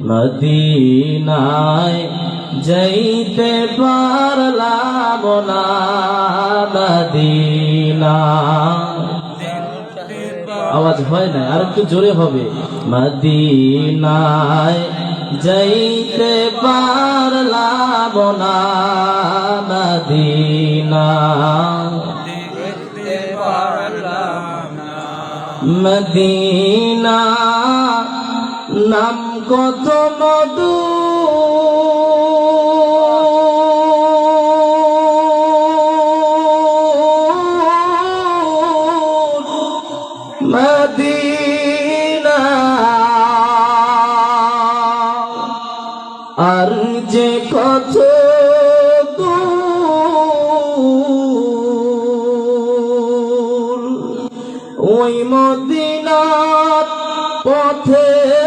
মদিনায় যাইতে পারলাম না আওয়াজ হয় না, আর একটু জোরে হবে। মদিনায় যাইতে পারলাম না মদিনা নাম কত মধু। মদিনা। আর যে কত ওই মদিনার পথের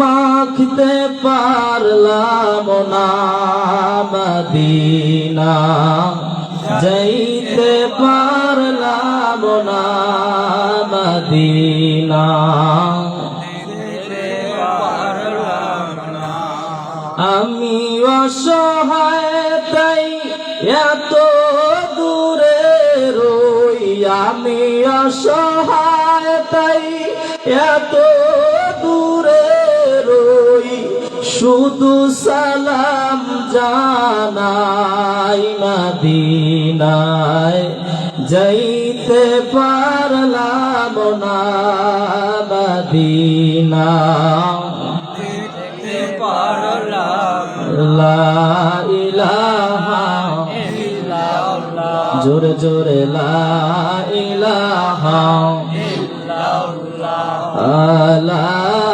মাখতে পারলাম না মদিনা। যাইতে পারলাম না মদিনা। আমি অসহায়, তাই এত দূরে রই। আমি অসহায়, তাই এত শুধু সালাম জানাই মদিনায়। যাইতে পারলাম না মদিনা। জোরে জোরে লা ইলাহা লা ইলাহা ইল্লাল্লাহ।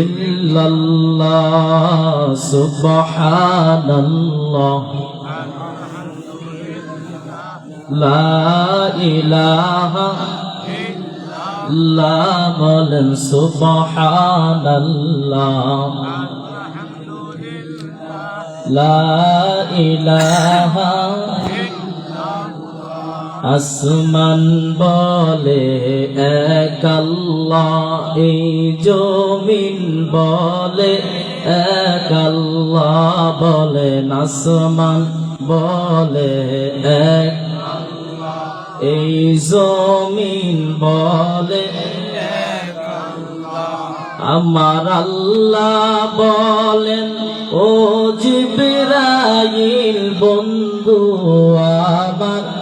ইল্লাল্লাহ সুবহানাল্লাহ। লা ইলাহা লা বলেন সুবহানাল্লাহ। লা ইলাহা আসমান বলে এক এই জমিন বলে এক বলেন আসমান বলে এক এই জমিন বলে আমার আল্লাহ বলেন, ও জিবরাইল, বন্ধু আমার।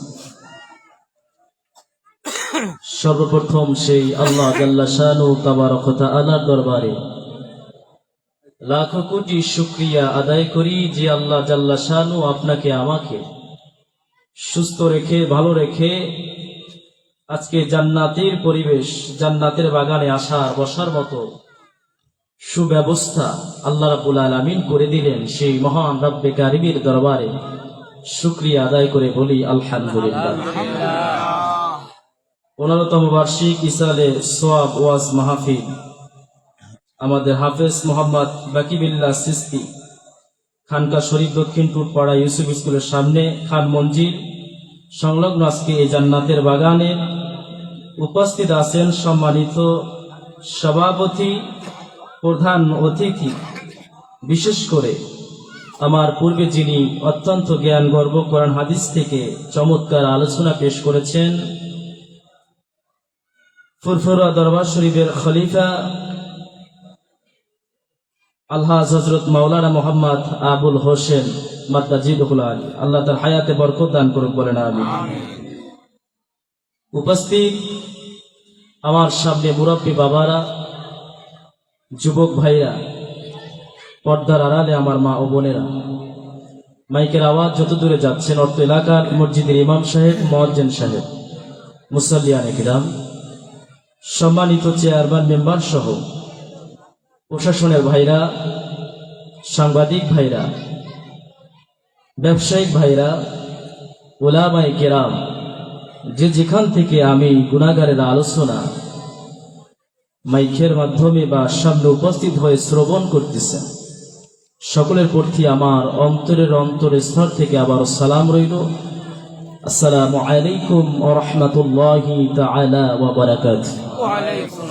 সর্বপ্রথম সেই আল্লাহ তাআলার দরবারে লাখো কোটি শুক্রিয়া আদায় করি যে আল্লাহ জাল্লা শানু আপনাকে, আমাকে সুস্থ রেখে, ভালো রেখে আজকে জান্নাতের পরিবেশ, জান্নাতের বাগানে আসার, বসার মতো সুব্যবস্থা আল্লাহ রাবুল আলমিন করে দিলেন সেই মহান রব্বে কারিমের দরবারে। শুক্রিয়া আদায় করে বলি, আলহামদুলিল্লাহ। পনেরোতম বার্ষিক ইসালে সোয়াব ওয়াজ মাহফিল। আমাদের হাফেজ মোহাম্মদ বাকিবিল্লা সিস্তি, খানকা শরীফ দক্ষিণ টুটপাড়া ইউসুফ স্কুলের সামনে খান মঞ্জিল, সংলগ্ন আজকে এই জান্নাতের বাগানে উপস্থিত আছেন সম্মানিত সভাপতি, প্রধান অতিথি, বিশেষ করে আমার পূর্বে যিনি অত্যন্ত জ্ঞান গর্ব কোরআন হাদিস থেকে চমৎকার আলোচনা পেশ করেছেন ফুরফুরা দরবার শরীফের খলিফা আলহাজ হজরত মাওলানা মোহাম্মদ আবুল হোসেন মাদ্দাজিদুল আলী। আল্লাহ তার হায়াতে বরকত দান করুক, বলেন উপস্থিত আমার সামনে মুরব্বী বাবারা, যুবক ভাইরা, পর্দার আড়ালে আমার মা ও বোনেরা, মাইকের আওয়াজ যত দূরে যাচ্ছেন, অর্থ এলাকার মসজিদের ইমাম সাহেব মজ্জেন সাহেব, মুসল্লিয়ান কিরাম সম্মানিত চেয়ারম্যান মেম্বার সহ প্রশাসনের ভাইরা, সাংবাদিক ভাইরা, ব্যবসায়িক ভাইরা ওলামাই কেরাম, যে যেখান থেকে আমি গুণাগারের আলোচনা মাইকের মাধ্যমে বা সামনে উপস্থিত হয়ে শ্রবণ করতেছেন সকলের প্রতি আমার অন্তরের অন্তর স্তর থেকে আবার সালাম রইল। আসসালামু আলাইকুম ওয়া রাহমাতুল্লাহি তাআলা বারাকাতুহু